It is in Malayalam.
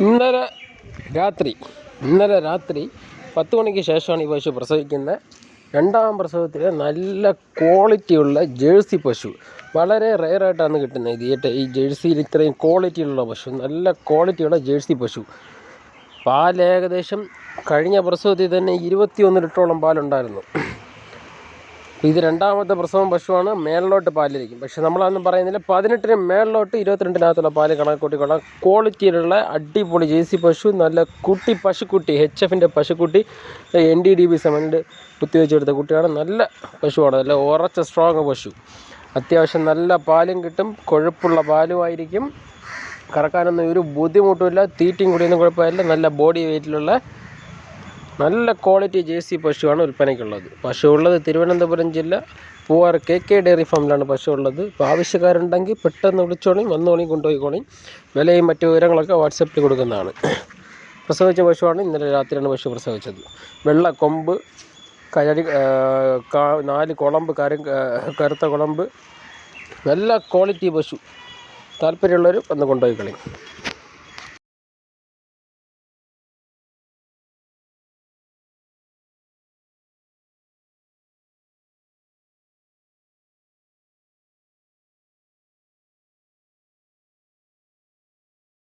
ഇന്നലെ രാത്രി ഇന്നലെ രാത്രി പത്ത് മണിക്ക് ശേഷമാണ് ഈ പശു പ്രസവിക്കുന്നത്. രണ്ടാം പ്രസവത്തിൽ നല്ല ക്വാളിറ്റിയുള്ള ജേഴ്സി പശു. വളരെ റെയറായിട്ടാണ് കിട്ടുന്നത് ഇത് ഈ- ജേഴ്സിയിൽ ഇത്രയും ക്വാളിറ്റിയുള്ള പശു നല്ല ക്വാളിറ്റിയുള്ള ജേഴ്സി പശു. പാൽ ഏകദേശം കഴിഞ്ഞ പ്രസവത്തിൽ തന്നെ ഇരുപത്തിയൊന്ന് ലിറ്ററോളം പാലുണ്ടായിരുന്നു. ഇത് രണ്ടാമത്തെ പ്രസവം പശുവാണ്. മേളിലോട്ട് പാലിരിക്കും. പക്ഷെ നമ്മളതൊന്നും പറയുന്നില്ല. പതിനെട്ടിന് മേളിലോട്ട് ഇരുപത്തിരണ്ടിനകത്തുള്ള പാൽ കണക്കൂട്ടിക്കൊള്ളാം. ക്വാളിറ്റിയിലുള്ള അടിപൊളി ജേഴ്സി പശു നല്ല കുട്ടി പശുക്കുട്ടി എച്ച് എഫിന്റെ പശുക്കുട്ടി എൻ ഡി ഡി ബി സെവനിൽ കുത്തിവെച്ചെടുത്ത കുട്ടിയാണ്. നല്ല പശുവാണ്. നല്ല ഉറച്ച സ്ട്രോങ് പശു. അത്യാവശ്യം നല്ല പാലും കിട്ടും. കൊഴുപ്പുള്ള പാലുമായിരിക്കും. കറക്കാനൊന്നും ഒരു ബുദ്ധിമുട്ടുമില്ല. തീറ്റയും കൂടിയൊന്നും കുഴപ്പമില്ല. നല്ല ബോഡി വെയിറ്റിലുള്ള നല്ല ക്വാളിറ്റി ജേഴ്സി പശുവാണ് വിൽപ്പനയ്ക്കുള്ളത്. പശു ഉള്ളത് തിരുവനന്തപുരം ജില്ല പൂവാർ കെ കെ ഡയറി ഫാമിലാണ് പശു ഉള്ളത് ഇപ്പോൾ ആവശ്യക്കാരുണ്ടെങ്കിൽ പെട്ടെന്ന് വിളിച്ചോണി വന്നോണി കൊണ്ടുപോയിക്കോണി. വിലയും മറ്റു വിവരങ്ങളൊക്കെ വാട്സപ്പിൽ കൊടുക്കുന്നതാണ്. പ്രസവിച്ച പശുവാണ് ഇന്നലെ രാത്രിയാണ് പശു പ്രസവിച്ചത്. വെള്ള കൊമ്പ് കരി നാല് കുളമ്പ് കരു കറുത്ത കുളമ്പ്. നല്ല ക്വാളിറ്റി പശു. താല്പര്യമുള്ളവർ വന്ന് കൊണ്ടുപോയിക്കളി.